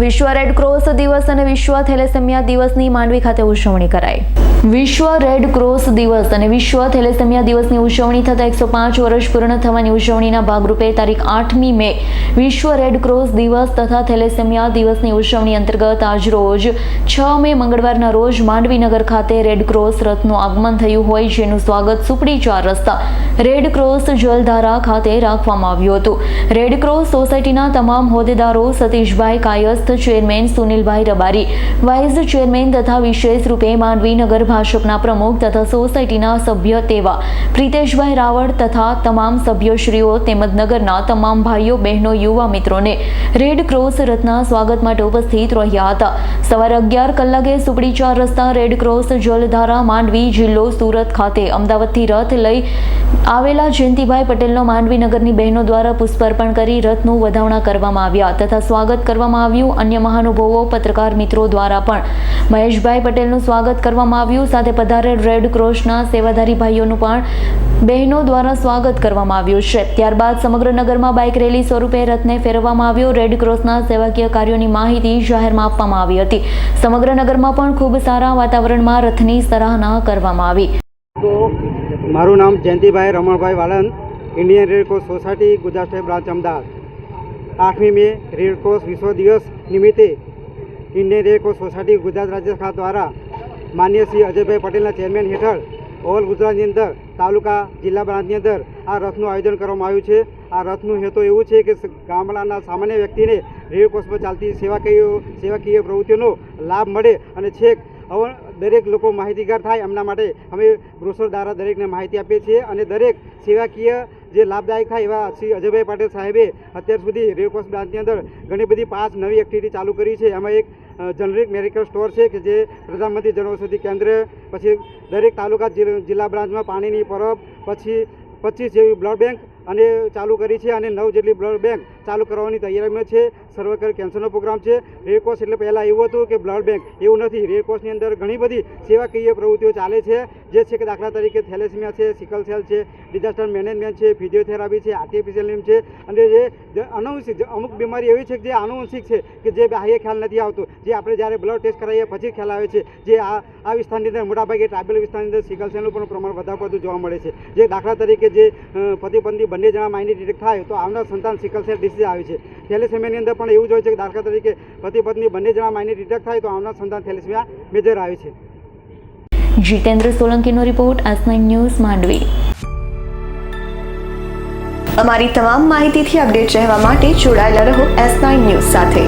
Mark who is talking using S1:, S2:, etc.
S1: વિશ્વ red cross દિવસ અને વિશ્વ થેલેસેમિયા દિવસની માંડવી ખાતે ઉજવણી કરાઈ. વિશ્વ રેડ ક્રોસ દિવસ અને વિશ્વ થેલેસેમિયા દિવસની ઉજવણી થતા એકસો પાંચ વર્ષ પૂર્ણ થવાની ઉજવણીના ભાગરૂપે તારીખ આઠમી મે વિશ્વ રેડ ક્રોસ દિવસ તથા થેલેસેમિયા દિવસની ઉજવણી અંતર્ગત આજરોજ છ મે મંગળવારના રોજ માંડવી નગર ખાતે રેડ ક્રોસ રથનું આગમન થયું હોય જેનું સ્વાગત સુપડી ચાર રસ્તા રેડ ક્રોસ જલધારા ખાતે રાખવામાં આવ્યું હતું. રેડ ક્રોસ સોસાયટીના તમામ હોદ્દેદારો સતીશભાઈ કાયસ્થ ચેરમેન સુનિલભાઈ રબારી, વાઇસ ચેરમેન તથા વિશેષ રૂપે માંડવી નગર ભાજપના પ્રમુખ તથા સોસાયટીના સભ્ય તેવા પ્રિતેશભાઈ રાવળ તથા તમામ સભ્યશ્રીઓ તેમજ નગરના તમામ ભાઈઓ, બહેનો, યુવા મિત્રોને રેડ ક્રોસ રથના સ્વાગત માટે ઉપસ્થિત રહ્યા હતા. સવારે અગિયાર કલાકે સુપડી ચાર રસ્તા રેડ ક્રોસ જલધારા માંડવી જિલ્લો સુરત ખાતે અમદાવાદથી રથ લઈ આવેલા જયંતિભાઈ પટેલનો માંડવી નગરની બહેનો દ્વારા પુષ્પાર્પણ કરી રથનું વધાવણા કરવામાં આવ્યા તથા સ્વાગત કરવામાં આવ્યું અન્ય મહાનુભાવો, પત્રકાર મિત્રો દ્વારા પણ. મહેશભાઈ પટેલનું સ્વાગત કરવામાં આવ્યું. સાથે પધારેલ રેડ ક્રોસના સેવાધારી ભાઈઓનું પણ બહેનો દ્વારા સ્વાગત કરવામાં આવ્યું છે. ત્યારબાદ સમગ્ર નગરમાં બાઇક રેલી સ્વરૂપે રથને ફેરવવામાં આવ્યો. રેડ ક્રોસના સેવાકીય કાર્યોની માહિતી જાહેરમાં આપવામાં આવી હતી. સમગ્ર નગરમાં પણ ખૂબ સારા વાતાવરણમાં રથની સરાહના કરવામાં આવી.
S2: મારું નામ Jayantibhai Ramanbhai Valand Indian Red Cross society, Gujarat state branch, Ahmedabad. આઠમી મે રેડક્રોસ વિશ્વ દિવસ નિમિત્તે ઇન્ડિયન રેડક્રોસ સોસાયટી ગુજરાત રાજ્ય શાખા દ્વારા માન્ય શ્રી અજયભાઈ પટેલના ચેરમેન હેઠળ ઓલ ગુજરાતની અંદર તાલુકા, જિલ્લા બ્રાન્ચની અંદર આ રથનું આયોજન કરવામાં આવ્યું છે. આ રથનું હેતુ એવું છે કે ગામડાના સામાન્ય વ્યક્તિને રેડક્રોસમાં ચાલતી સેવાકીય સેવાકીય પ્રવૃત્તિઓનો લાભ મળે અને છેક હવે દરેક લોકો માહિતીગાર થાય. એમના માટે અમે બ્રોસર દ્વારા દરેકને માહિતી આપીએ છીએ અને દરેક સેવાકીય જે લાભદાયક થાય એવા શ્રી અજયભાઈ પાટીલ સાહેબે અત્યાર સુધી રેડક્રોસ બ્રાન્ચની અંદર ઘણી બધી પાંચ નવી એક્ટિવિટી ચાલુ કરી છે. એમાં એક જનરિક મેડિકલ સ્ટોર છે કે જે પ્રધાનમંત્રી જનઔષધિ કેન્દ્ર, પછી દરેક તાલુકા જિલ્લા બ્રાન્ચમાં પાણીની પરબ, પછી પચીસ જેવી બ્લડ બેંક અને ચાલુ કરી છે અને નવ જેટલી બ્લડ બેંક ચાલુ કરવાની તૈયારીમાં છે. સર્વકર કેન્સરનો પ્રોગ્રામ છે. રેડક્રોસ એટલે પહેલાં એવું હતું કે બ્લડ બેંક એવું નથી. રેડક્રોસની અંદર ઘણી બધી સેવાકીય પ્રવૃત્તિઓ ચાલે છે. જે છે કે દાખલા તરીકે થેલેસમિયા છે સિકલ સેલ છે ડિઝાસ્ટર મેનેજમેન્ટ છે ફિઝિયોથેરાપી છે આર્ટિફિશિયલ લિમ્બ છે. અને જે અનુવંશિક અમુક બીમારી એવી છે કે જે આનુવંશિક છે કે જે બાહ્ય ખ્યાલ નથી આવતો. જે આપણે જ્યારે બ્લડ ટેસ્ટ કરાવીએ પછી ખ્યાલ આવે છે. જે આ આ વિસ્તારની અંદર મોટાભાગે ટ્રાઇબલ વિસ્તારની અંદર સિકલ સેલનું પણ પ્રમાણ વધારે પડતું જોવા મળે છે. જે દાખલા તરીકે જે અ, પતિ પત્ની બંને જણા માઇન્ડ ડિટેક્ટ થાય તો આવનાર સંતાન સિકલ સેલ ડિસીઝ આવે છે. થેલેસેમિયાની અંદર પણ એવું જ છે કે દાખલા તરીકે પતિ પત્ની બંને જણા માઇન્ડ ડિટેક્ટ થાય તો આવનાર સંતાન થેલેસેમિયા મેજર આવે છે.
S1: જીતેન્દ્ર સોલંકીનો રિપોર્ટ નાઇન ન્યૂઝ માંડવી.
S3: અમારી તમામ માહિતીથી અપડેટ રહેવા માટે જોડાયેલા રહો એસ નાઇન ન્યૂઝ સાથે.